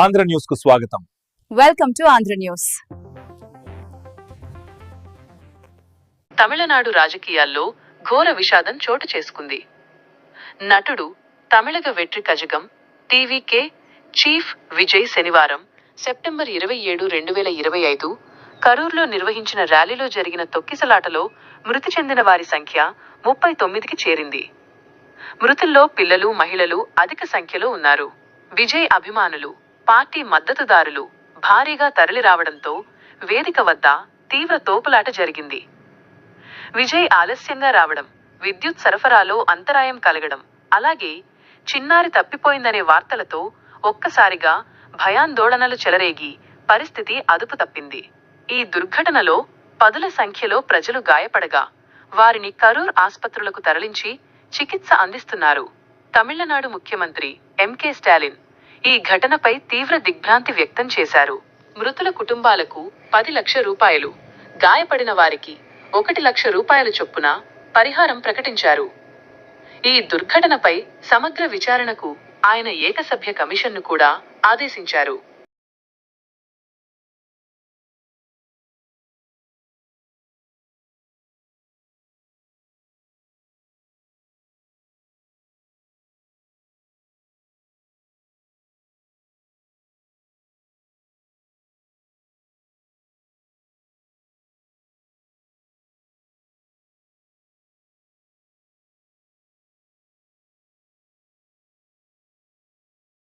ఆంధ్ర న్యూస్కు స్వాగతం. Welcome to Andhra news. Tamil Nadu రాజకీయాల్లో ఘోర విషాదం చోటు చేసుకుంది. నటుడు తమిళగ వెట్రి కజగం టీవీకే చీఫ్ విజయ్ శనివారం సెప్టెంబర్ ఇరవై ఏడు రెండు వేల ఇరవై ఐదు కరూర్లో నిర్వహించిన ర్యాలీలో జరిగిన తొక్కిసలాటలో మృతి చెందిన వారి సంఖ్య ముప్పై తొమ్మిదికి చేరింది. మృతుల్లో పిల్లలు మహిళలు అధిక సంఖ్యలో ఉన్నారు. విజయ్ అభిమానులు పార్టీ మద్దతుదారులు భారీగా తరలిరావడంతో వేదిక వద్ద తీవ్ర తోపులాట జరిగింది. విజయ్ ఆలస్యంగా రావడం విద్యుత్ సరఫరాలో అంతరాయం కలగడం అలాగే చిన్నారి తప్పిపోయిందనే వార్తలతో ఒక్కసారిగా భయాందోళనలు చెలరేగి పరిస్థితి అదుపు తప్పింది. ఈ దుర్ఘటనలో పదుల సంఖ్యలో ప్రజలు గాయపడగా వారిని కరూర్ ఆస్పత్రులకు తరలించి చికిత్స అందిస్తున్నారు. తమిళనాడు ముఖ్యమంత్రి ఎంకే స్టాలిన్ ఈ ఘటనపై తీవ్ర దిగ్భ్రాంతి వ్యక్తం చేశారు. మృతుల కుటుంబాలకు పది లక్ష రూపాయలు గాయపడిన వారికి ఒకటి లక్ష రూపాయల చొప్పున పరిహారం ప్రకటించారు. ఈ దుర్ఘటనపై సమగ్ర విచారణకు ఆయన ఏకసభ్య కమిషన్ను కూడా ఆదేశించారు.